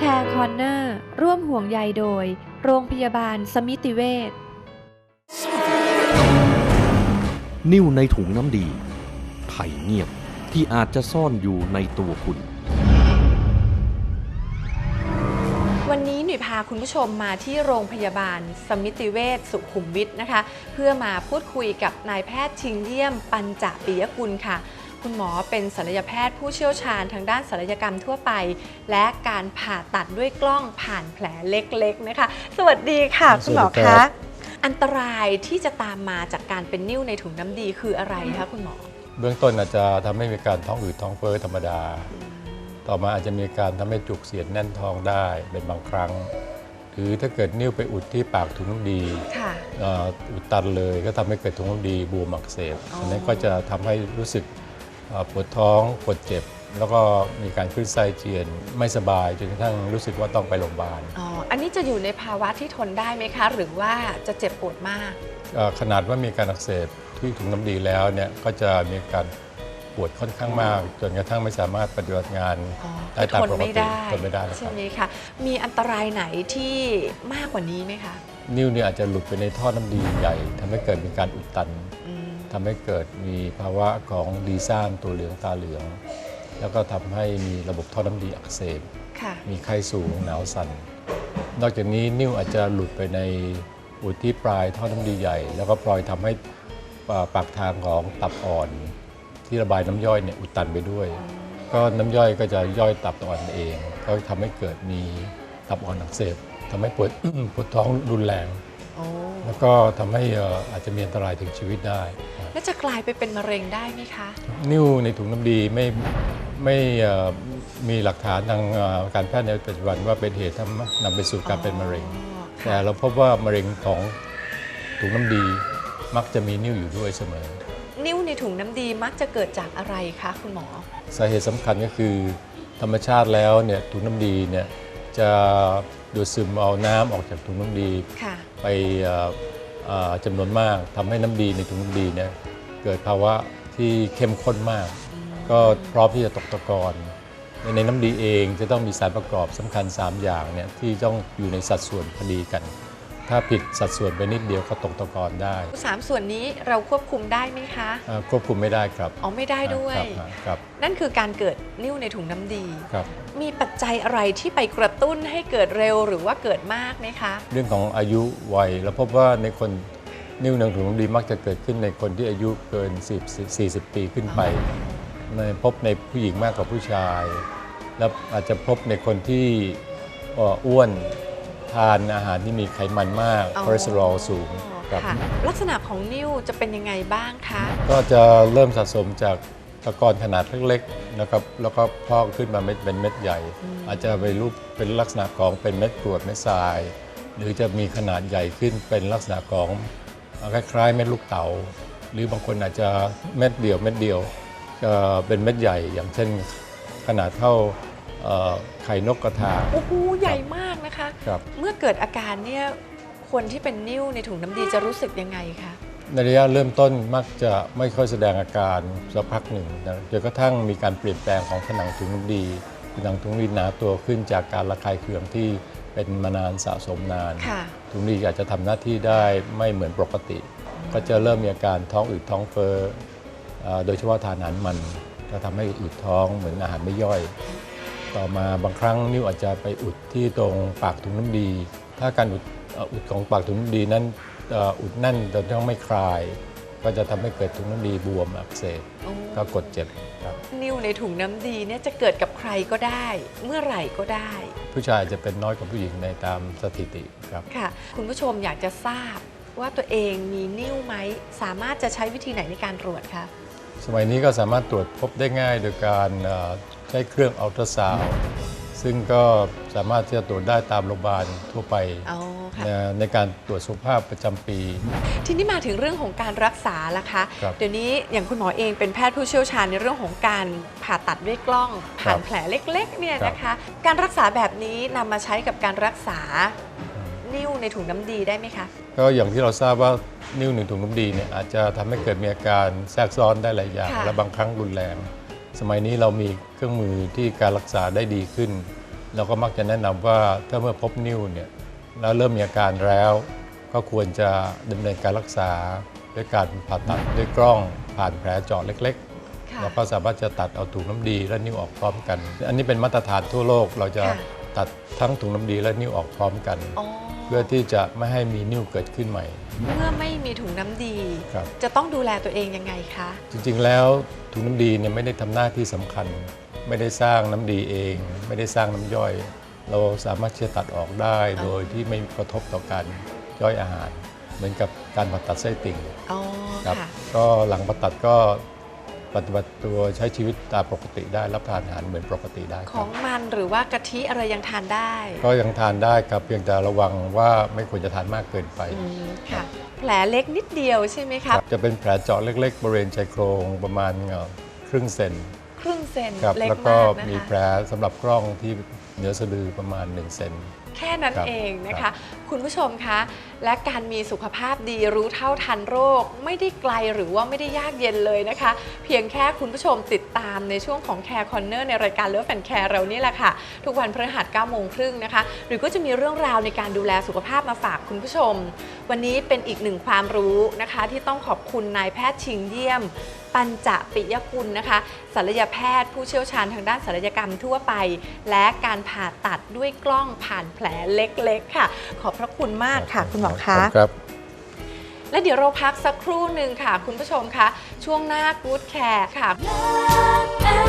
แคร์คอนเนอร์ร่วมห่วงใยโดย โรงพยาบาลสมิติเวชนิ่วในถุงน้ำดีภัยเงียบที่อาจจะซ่อนอยู่ในตัวคุณ วันนี้หนุ่ยพาคุณผู้ชมมาที่โรงพยาบาล สมิติเวชสุขุมวิทนะคะ เพื่อมาพูดคุยกับนายแพทย์ชิงเยี่ยมปัญจปิยกุลค่ะ คุณหมอเป็นศัลยแพทย์ผู้เชี่ยวชาญทางด้านศัลยกรรมทั่วไป และการผ่าตัดด้วยกล้องผ่านแผลเล็กๆนะคะ สวัสดีค่ะ คุณหมอสวัสดีครัคะบ อันตรายที่จะตามมาจากการเป็นนิ่วในถุงน้ำดีคืออะไรคะคุณหมอ เบื้องต้นอาจจะทำให้มีการท้องอืดท้องเฟ้อธรรมดา ต่อมาอาจจะมีการทำให้จุกเสียดแน่นท้องได้เป็นบางครั้ง หรือถ้าเกิดนิ้วไปอุดที่ปากถุงน้ำดีค่ะ เอ่ออุดตันเลยก็ทำให้เกิดถุงน้ำดีบวมอักเสบอ๋ออั อันนี้นก็จะทำให้รู้สึกเอ่อ ปวดท้องปวดเจ็บ แล้วก็มีการคลื่นไส้เจียนไม่สบายจนกระทั่งรู้สึกว่าต้องไปโรงพยาบาลอ๋ออันนี้จะอยู่ในภาวะที่ทนได้ไหมคะ หรือว่าจะเจ็บปวดมากเอ่อขนาดว่ามีการอักเสบที่ถุงน้ำดีแล้วเนี่ยก็จะมีการปวดค่อนข้างมาก จนกระทั่งไม่สามารถปฏิบัติงานอ๋อได้ตามทนปกไม่ติได้ทนไม่ได้นะคใช่รับไหมคะมีอันตรายไหนที่มากกว่านี้ไหมคะ นิ้วเนี่ยอาจจะหลุดไปในท่อน้ำดีใหญ่ทำให้เกิดมีการอุดตันอืมทำให้เกิดมีภาวะของดีซ่านตัวเหลืองตาเหลือง แล้วก็ทำให้มีระบบท่อน้ำดีอักเสบ ค่ะ มีไข้สูงหนาวสั่น นอกจากนี้นิ้วอาจจะหลุดไปในอุดที่ปลายท่อน้ำดีใหญ่ แล้วก็ปล่อยทำให้อ่าปากทางของตับอ่อน ที่ระบายน้ำย่อยเนี่ยอุดตันไปด้วย ก็น้ำย่อยก็จะย่อยตับอ่อนเอง ก็ทำให้เกิดมีตับอ่อนอักเสบทำให้ปวด ปวดท้องรุนแรง โอ้ แล้วก็ทำให้เอ่ออาจจะมีอันตรายถึงชีวิตได้ครับ แล้วจะกลายไปเป็นมะเร็งได้ไหมคะ นิ้วในถุงน้ำดีไม่ไม่เอ่อมีหลักฐานทางเอ่อการแพทย์ในปัจจุบันว่าเป็นเหตุทำนำไปสู่การเป็นมะเร็งอ๋อแต่ค่ะเราพบว่ามะเร็งของถุงน้ำดีมักจะมีนิ้วอยู่ด้วยเสมอ นิ้วในถุงน้ำดีมักจะเกิดจากอะไรคะคุณหมอ สาเหตุสำคัญก็คือ ธรรมชาติแล้วเนี่ยถุงน้ำดีเนี่ยจะดูดซึมเอาน้ำออกจากถุงน้ำดีค่ะไปเอ่อเอ่อจำนวนมากทำให้น้ำดีในถุงน้ำดีเนี่ย เกิดภาวะที่เข้มข้นมาก ก็พร้อมที่จะตกตะกอนในในน้ำดีเองจะต้องมีสารประกอบสำคัญ 3 อย่างเนี่ยที่ต้องอยู่ในสัดส่วนพอดีกัน ถ้าผิดสัดส่วนไปนิดเดียวก็ตกตะกอนได้สามส่วนนี้เราควบคุมได้ไหมคะอ่าควบคุมไม่ได้ครับอ๋อไม่ได้ด้วยครับครับนั่นคือการเกิดนิ้วในถุงน้ำดีครับมีปัจจัยอะไรที่ไปกระตุ้นให้เกิดเร็วหรือว่าเกิดมากไหมคะ เรื่องของอายุวัยแล้วพบว่าในคน นิ้วในถุงน้ำดีมักจะเกิดขึ้นในคนที่อายุเกิน 10 40 ปีขึ้นไปในพบในผู้หญิงมากกว่าผู้ชาย แล้วอาจจะพบในคนที่เอ่ออ้วนทานอาหารที่มีไขมันมากอ๋อคอเลสเตอรอลสูงครับค่ะลักษณะของนิ้วจะเป็นยังไงบ้างคะ ก็จะเริ่มสะสมจากตะกอนขนาดเล็กๆนะครับแล้วก็พอกขึ้นมาเม็ดเป็นเม็ดใหญ่ อาจจะไปรูปเป็นลักษณะของเป็นเม็ดกรวดเม็ดทราย หรือจะมีขนาดใหญ่ขึ้นเป็นลักษณะของเอ่อ คล้ายๆเม็ดลูกเต๋าหรือบางคนอาจจะเม็ดเดียวเม็ดเดียวจะเป็นเม็ดใหญ่อย่างเช่นขนาดเท่าเอ่อไข่นกกระทาโอ้โหใหญ่มากนะคะครับเมื่อเกิดอาการเนี่ยคนที่เป็นนิ้วในถุงน้ำดีจะรู้สึกยังไงคะในระยะเริ่มต้นมักจะไม่ค่อยแสดงอาการสักพักหนึ่งนะจนกระทั่งมีการเปลี่ยนแปลงของผนังถุงน้ำดีผนังถุงน้ำดีหนาตัวขึ้นจากการระคายเคืองที่ เป็นมานานสะสมนานค่ะถุงน้ำดีอาจจะทำหน้าที่ได้ไม่เหมือนปกติ ก็จะเริ่มมีอาการท้องอืดท้องเฟ้อเอ่อโดยเฉพาะทานอาหารมันจะทำให้อืดท้องเหมือนอาหารไม่ย่อย ต่อมาบางครั้งนิ้วอาจจะไปอุดที่ตรงปากถุงน้ำดี ถ้าการอุดเอ่ออุดของปากถุงน้ำดีนั้นเอ่ออุดแน่นจนต้องไม่คลาย ก็จะทำให้เกิดถุงน้ำดีบวมอักเสบโอ้ก็กดเจ็บครับ นิ้วในถุงน้ำดีเนี่ยจะเกิดกับใครก็ได้ เมื่อไหร่ก็ได้ ผู้ชายจะเป็นน้อยกว่าผู้หญิงในตามสถิติครับ ค่ะ คุณผู้ชมอยากจะทราบว่าตัวเองมีนิ้วไหม สามารถจะใช้วิธีไหนในการตรวจคะ สมัยนี้ก็สามารถตรวจพบได้ง่ายโดยการเอ่อใช้เครื่องอัลตราซาวด์ ซึ่งก็สามารถที่จะตรวจได้ตามโรงพยาบาลทั่วไปเอาค่ะในในการตรวจสุขภาพประจำปี ทีนี้มาถึงเรื่องของการรักษาล่ะคะ ครับเดี๋ยวนี้อย่างคุณหมอเองเป็นแพทย์ผู้เชี่ยวชาญในเรื่องของการผ่าตัดด้วยกล้อง ผ่านครับแผลเล็กๆเนี่ยครับ นะคะ การรักษาแบบนี้นำมาใช้กับการรักษานิ้วในถุงน้ำดีได้ไหมคะ ก็อย่างที่เราทราบว่านิ้วหนึ่งถุงน้ำดีเนี่ยอาจจะทำให้เกิดมีอาการแทรกซ้อนได้หลายอย่างและบางครั้งรุนแรง สมัยนี้เรามีเครื่องมือที่การรักษาได้ดีขึ้น เราก็มักจะแนะนำว่าถ้าเมื่อพบนิ่วเนี่ยแล้วเริ่มมีอาการแล้ว ก็ควรจะดำเนินการรักษาด้วยการผ่าตัดด้วยกล้องผ่านแผลเจาะเล็กๆค่ะเราก็สามารถจะตัดเอาถุงน้ำดีและนิ้วออกพร้อมกัน อันนี้เป็นมาตรฐานทั่วโลกเราจะค่ะตัดทั้งถุงน้ำดีและนิ้วออกพร้อมกันอ๋อ เพื่อที่จะไม่ให้มีนิ้วเกิดขึ้นใหม่ เมื่อไม่มีถุงน้ำดี ครับ จะต้องดูแลตัวเองยังไงคะ จริงๆแล้วถุงน้ำดีเนี่ยไม่ได้ทำหน้าที่สำคัญ ไม่ได้สร้างน้ำดีเอง ไม่ได้สร้างน้ำย่อย เราสามารถที่จะตัดออกได้อ๋อโดยที่ไม่กระทบต่อการย่อยอาหาร เหมือนกับการผ่าตัดไส้ติ่ง อ๋อ ครับ ค่ะ ก็หลังผ่าตัดก็ ปฏิบัติตัวใช้ชีวิตตามปกติได้รับประทานอาหารเหมือนปกติได้คขรัอบ งมันหรือว่ากะทิอะไรยังทานได้ก็ยังทานได้ครับเพียงแต่ระวังว่าไม่ควรจะทานมากเกินไป อืมค่ะ แผลเล็กนิดเดียวใช่ไหมคคะรับ จะเป็นแผลเจาะเล็ก ๆ บริเวณชายโครงประมาณเอ่อครึ่งเซนครึ่งเซนครับเล็กแล้วก็มากนะมีแผลคะสำหรับกล้องที่เหนือสะดือประมาณ1เซน แค่นั้นครับเองนะครัคะ บ คุณผู้ชมคะและการมีสุขภาพดีรู้เท่าทันโรค ไม่ได้ไกลหรือว่าไม่ได้ยากเย็นเลยนะคะ เพียงแค่คุณผู้ชมติดตามในช่วงของ Care Corner ในรายการ Love and Care เรานี่แหละค่ะ ทุกวันพฤหัส9โมงครึ่งนะคะ หรือก็จะมีเรื่องราวในการดูแลสุขภาพมาฝากคุณผู้ชม วันนี้เป็นอีกหนึ่งความรู้นะคะ ที่ต้องขอบคุณนายแพทย์ชิงเยี่ยม ปัญจปิยกุลนะคะศัลยแพทย์ผู้เชี่ยวชาญทางด้านศัลยกรรมทั่วไป และการผ่าตัดด้วยกล้องผ่านแผลเล็กๆ ค่ะ ขอบพระคุณมากค่ะคุณหมอคะครับ และเดี๋ยวเราพักสักครู่หนึ่งค่ะ คุณผู้ชมคะช่วงหน้า Good Care ค่ะ Love and